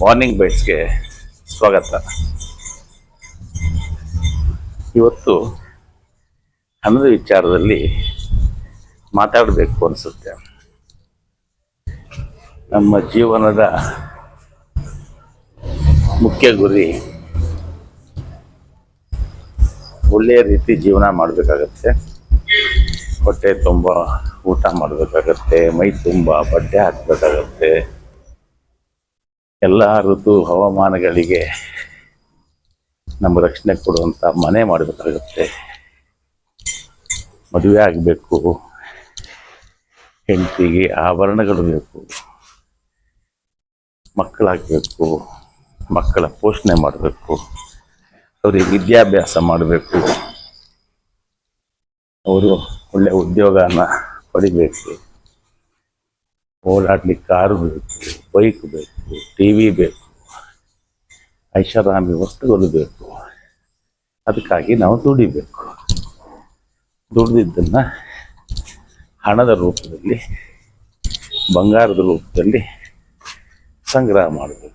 Morning ಬೈಟ್ಸ್ಗೆ ಸ್ವಾಗತ. ಇವತ್ತು ಹಣದ ವಿಚಾರದಲ್ಲಿ ಮಾತಾಡಬೇಕು ಅನಿಸುತ್ತೆ. ನಮ್ಮ ಜೀವನದ ಮುಖ್ಯ ಗುರಿ ಒಳ್ಳೆಯ ರೀತಿ ಜೀವನ ಮಾಡಬೇಕಾಗತ್ತೆ. ಹೊಟ್ಟೆ ತುಂಬ ಊಟ ಮಾಡಬೇಕಾಗತ್ತೆ, ಮೈ ತುಂಬ ಬಟ್ಟೆ ಹಾಕಬೇಕಾಗತ್ತೆ. ಎಲ್ಲ ಋತು ಹವಾಮಾನಗಳಿಗೆ ನಮ್ಮ ರಕ್ಷಣೆ ಕೊಡುವಂಥ ಮನೆ ಮಾಡಬೇಕಾಗುತ್ತೆ. ಮದುವೆ ಆಗಬೇಕು. ಹೆಂಡತಿಗೆ ಆಭರಣಗಳು ಬೇಕು. ಮಕ್ಕಳಾಗಬೇಕು. ಮಕ್ಕಳ ಪೋಷಣೆ ಮಾಡಬೇಕು. ಅವರಿಗೆ ವಿದ್ಯಾಭ್ಯಾಸ ಮಾಡಬೇಕು. ಅವರು ಒಳ್ಳೆಯ ಉದ್ಯೋಗನ ಪಡಿಬೇಕು. ಓಡಾಡಲಿಕ್ಕೆ ಕಾರು ಬೇಕು, ಬೈಕ್ ಬೇಕು. ಟಿ ವಿ ಬೇಕು. ಐಷಾರಾಮಿ ವಸ್ತುಗಳು ಬೇಕು. ಅದಕ್ಕಾಗಿ ನಾವು ದುಡಿಬೇಕು. ದುಡಿದಿದ್ದನ್ನು ಹಣದ ರೂಪದಲ್ಲಿ, ಬಂಗಾರದ ರೂಪದಲ್ಲಿ ಸಂಗ್ರಹ ಮಾಡಬೇಕು.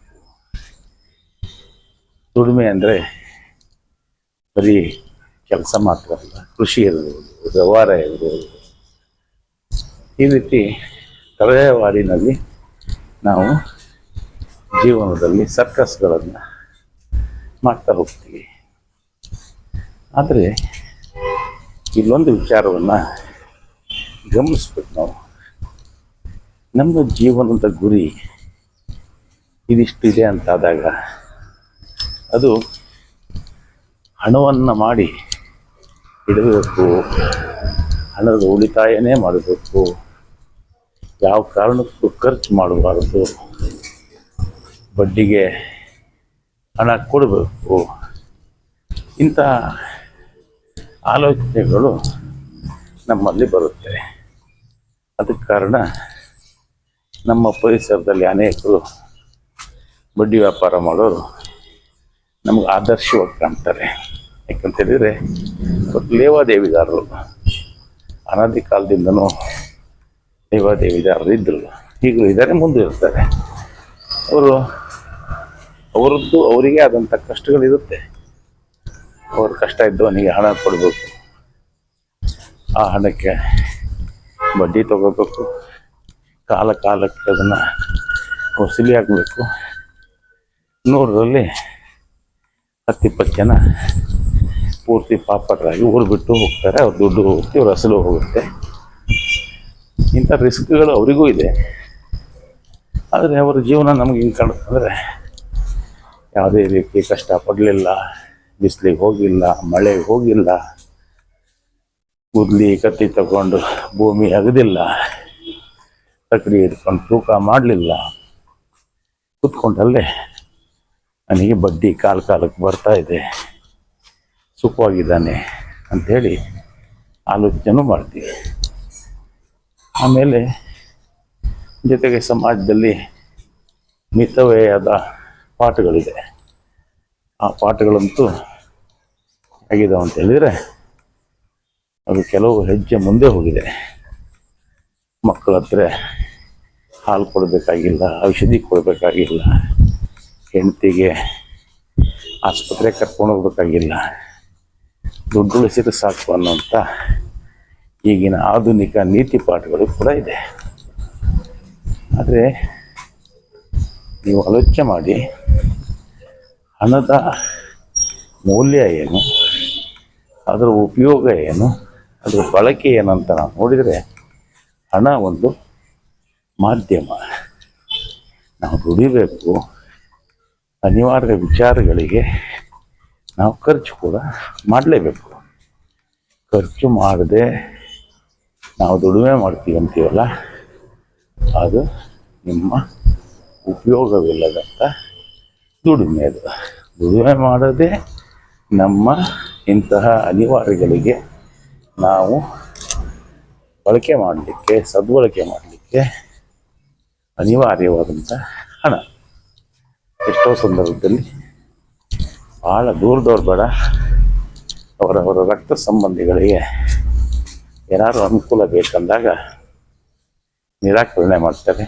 ದುಡಿಮೆ ಅಂದರೆ ಬರೀ ಕೆಲಸ ಮಾತ್ರ ಅಲ್ಲ, ಕೃಷಿ ಇರ್ಬೋದು, ವ್ಯವಹಾರ ಇರ್ಬೋದು. ಈ ರೀತಿ ತರಹೇವಾರಿನಲ್ಲಿ ನಾವು ಜೀವನದಲ್ಲಿ ಸರ್ಕಸ್ಗಳನ್ನು ಮಾಡ್ತಾ ಹೋಗ್ತೀವಿ. ಆದರೆ ಇಲ್ಲೊಂದು ವಿಚಾರವನ್ನು ಗಮನಿಸ್ಬೇಕು ನಾವು. ನಮ್ಮ ಜೀವನದ ಗುರಿ ಇದಿಷ್ಟಿದೆ ಅಂತಾದಾಗ ಅದು ಹಣವನ್ನು ಮಾಡಿ ಇಡಬೇಕು, ಹಣದ ಉಳಿತಾಯನೇ ಮಾಡಬೇಕು, ಯಾವ ಕಾರಣಕ್ಕೂ ಖರ್ಚು ಮಾಡಬಾರ್ದು. ಬಡ್ಡಿಗೆ ಹಣ ಕೊಡಬೇಕು. ಇಂಥ ಆಲೋಚನೆಗಳು ನಮ್ಮಲ್ಲಿ ಬರುತ್ತೆ. ಅದಕ್ಕೆ ಕಾರಣ ನಮ್ಮ ಪರಿಸರದಲ್ಲಿ ಅನೇಕರು ಬಡ್ಡಿ ವ್ಯಾಪಾರ ಮಾಡೋರು ನಮಗೆ ಆದರ್ಶವಾಗಿ ಕಾಣ್ತಾರೆ. ಯಾಕಂತ ಹೇಳಿದರೆ ಇವತ್ತು ಲೇವಾದೇವಿದಾರರು, ಅನಾದಿ ಕಾಲದಿಂದನೂ ಲೇವಾದೇವಿದಾರರು ಇದ್ದರು ಈಗಲೂ ಇದ್ದಾರೆ, ಮುಂದೆ ಇರ್ತಾರೆ. ಅವರು ಅವರದ್ದು ಅವರಿಗೆ ಆದಂಥ ಕಷ್ಟಗಳಿರುತ್ತೆ ಅವ್ರ ಕಷ್ಟ ಇದ್ದವನಿಗೆ ಹಣ ಕೊಡಬೇಕು. ಆ ಹಣಕ್ಕೆ ಬಡ್ಡಿ ತಗೋಬೇಕು. ಕಾಲ ಕಾಲಕ್ಕೆ ಅದನ್ನು ವಸೂಲಿ ಆಗಬೇಕು ನೂರರಲ್ಲಿ ಹತ್ತಿಪ್ಪತ್ತು ಜನ ಪೂರ್ತಿ ಪಾಪರಾಗಿ ಊರು ಬಿಟ್ಟು ಹೋಗ್ತಾರೆ. ಅವ್ರ ದುಡ್ಡು ಹೋಗುತ್ತೆ ಅವ್ರ ಅಸಲು ಹೋಗುತ್ತೆ. ಇಂಥ ರಿಸ್ಕ್ಗಳು ಅವರಿಗೂ ಇದೆ. ಆದರೆ ಅವರ ಜೀವನ ನಮಗೆ ಹಿಂಗೆ ಕಾಣುತ್ತೆ ಅಂದರೆ ಯಾವುದೇ ರೀತಿ ಕಷ್ಟಪಡಲಿಲ್ಲ, ಬಿಸಿಲಿಗೆ ಹೋಗಿಲ್ಲ, ಮಳೆಗೆ ಹೋಗಿಲ್ಲ. ಕೂದಲಿ ಕತ್ತಿ ತಗೊಂಡು ಭೂಮಿ ಅಗದಿಲ್ಲ ತಕ್ಕಡಿ ಹಿಡ್ಕೊಂಡು ತೂಕ ಮಾಡಲಿಲ್ಲ. ಕೂತ್ಕೊಂಡಲ್ಲೇ ನನಗೆ ಬಡ್ಡಿ ಕಾಲ ಕಾಲಕ್ಕೆ ಬರ್ತಾ ಇದೆ. ಸುಖವಾಗಿದ್ದಾನೆ ಅಂಥೇಳಿ ಆಲೋಚನೆ ಮಾಡ್ತೀವಿ. ಆಮೇಲೆ ಜೊತೆಗೆ ಸಮಾಜದಲ್ಲಿ ಮಿತವ್ಯಯದ ಪಾಠಗಳಿದೆ. ಆ ಪಾಠಗಳಂತೂ ಆಗಿದೆ ಅಂತ ಹೇಳಿದರೆ ಅದು ಕೆಲವು ಹೆಜ್ಜೆ ಮುಂದೆ ಹೋಗಿದೆ. ಮಕ್ಕಳ ಹತ್ರ ಹಾಲು ಕೊಡಬೇಕಾಗಿಲ್ಲ, ಔಷಧಿ ಕೊಡಬೇಕಾಗಿಲ್ಲ, ಹೆಂಡತಿಗೆ ಆಸ್ಪತ್ರೆಗೆ ಕರ್ಕೊಂಡು ಹೋಗ್ಬೇಕಾಗಿಲ್ಲ ದುಡ್ಡು ಉಳಿಸಿದ್ರೆ ಸಾಕು ಅನ್ನೋಂಥ ಈಗಿನ ಆಧುನಿಕ ನೀತಿ ಪಾಠಗಳು ಕೂಡ ಇದೆ. ಆದರೆ ನೀವು ಆಲೋಚನೆ ಮಾಡಿ ಹಣದ ಮೌಲ್ಯ ಏನು? ಅದರ ಉಪಯೋಗ ಏನು? ಅದರ ಬಳಕೆ ಏನಂತ ನಾವು ನೋಡಿದರೆ ಹಣ ಒಂದು ಮಾಧ್ಯಮ. ನಾವು ದುಡಿಬೇಕು. ಅನಿವಾರ್ಯ ವಿಚಾರಗಳಿಗೆ ನಾವು ಖರ್ಚು ಕೂಡ ಮಾಡಲೇಬೇಕು. ಖರ್ಚು ಮಾಡದೆ ನಾವು ದುಡಿಮೆ ಮಾಡ್ತೀವಿ ಅಂತೀವಲ್ಲ? ಅದು ನಿಮ್ಮ ಉಪಯೋಗವಿಲ್ಲದಂಥ ದುಡಿಮೆ ಅದು. ದುಡಿಮೆ ಮಾಡದೆ ನಮ್ಮ ಇಂತಹ ಅನಿವಾರ್ಯಗಳಿಗೆ ನಾವು ಬಳಕೆ ಮಾಡಲಿಕ್ಕೆ, ಸದ್ಬಳಕೆ ಮಾಡಲಿಕ್ಕೆ ಅನಿವಾರ್ಯವಾದಂಥ ಹಣ. ಎಷ್ಟೋ ಸಂದರ್ಭದಲ್ಲಿ ಭಾಳ ದೂರದವ್ರು ಬೇಡ ಅವರವರ ರಕ್ತ ಸಂಬಂಧಿಗಳಿಗೆ ಏನಾದರೂ ಅನುಕೂಲ ಬೇಕಂದಾಗ ನಿರಾಕರಣೆ ಮಾಡ್ತಾರೆ.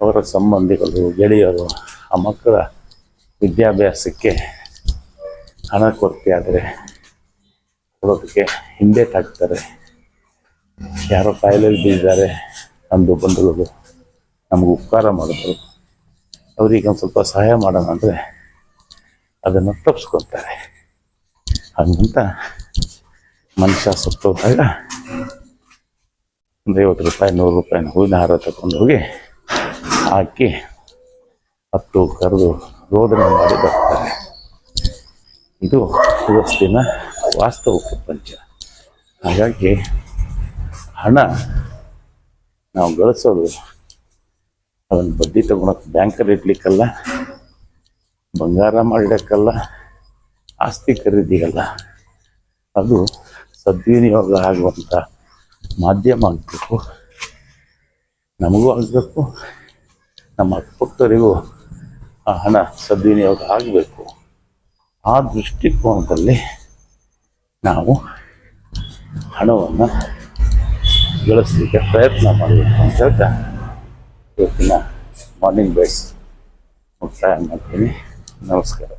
ಅವರ ಸಂಬಂಧಿಗಳು, ಗೆಳೆಯರು, ಆ ಮಕ್ಕಳ ವಿದ್ಯಾಭ್ಯಾಸಕ್ಕೆ ಹಣ ಕೊರತೆ ಆದರೆ ಕೊಡೋದಕ್ಕೆ ತಾಕ್ತಾರೆ. ಯಾರೋ ಕಾಯಿಲೆಯಲ್ಲಿ ಬಿದ್ದಿದ್ದಾರೆ ನಮ್ಮದು ಬಂಧುಗಳು ನಮಗೆ ಉಪಕಾರ ಮಾಡಿದ್ರು. ಅವ್ರಿಗೆ ಒಂದು ಸ್ವಲ್ಪ ಸಹಾಯ ಮಾಡೋಣ ಅಂದರೆ ಅದನ್ನು ತಪ್ಪಿಸ್ಕೊತಾರೆ ಹಂಗಂತ ಮನುಷ್ಯ ಸತ್ತೋದಾಗ ಒಂದು ಐವತ್ತು ರೂಪಾಯಿ, ನೂರು ರೂಪಾಯಿನ ಹೂವಿನ ಹಾರ ತಗೊಂಡು ಹೋಗಿ ಹಾಕಿ ಹತ್ತು ಕರೆದು ರೋದನೆ ಮಾಡಿ ಬರ್ತಾರೆ. ಇದು ಇವತ್ತಿನ ವಾಸ್ತವ ಪ್ರಪಂಚ ಹಾಗಾಗಿ ಹಣ ನಾವು ಗಳಿಸೋದು ಅದನ್ನು ಬಡ್ಡಿ ತಗೊಳಕ್ಕೆ ಬ್ಯಾಂಕಲ್ಲಿ ಇಡ್ಲಿಕ್ಕಲ್ಲ, ಬಂಗಾರ ಮಾಡಲಿಕ್ಕಲ್ಲ ಆಸ್ತಿ ಖರೀದಿಗಲ್ಲ. ಅದು ಸದ್ವಿನಿಯೋಗ ಆಗುವಂಥ ಮಾಧ್ಯಮ ಆಗಬೇಕು. ನಮಗೂ ಆಗಬೇಕು, ನಮ್ಮ ಅಕ್ಕಪಕ್ಕದವರಿಗೂ ಆ ಹಣ ಸದ್ವಿನಿಯೋಗ ಆಗಬೇಕು. ಆ ದೃಷ್ಟಿಕೋನದಲ್ಲಿ ನಾವು ಹಣವನ್ನು ಗಳಿಸಲಿಕ್ಕೆ ಪ್ರಯತ್ನ ಮಾಡಬೇಕು ಅಂತ ಹೇಳ್ತಾ ಇವತ್ತಿನ ಮಾರ್ನಿಂಗ್ ಬೈಸ್ ಮುಕ್ತಾಯ ಮಾಡ್ತೀನಿ. ನಮಸ್ಕಾರ.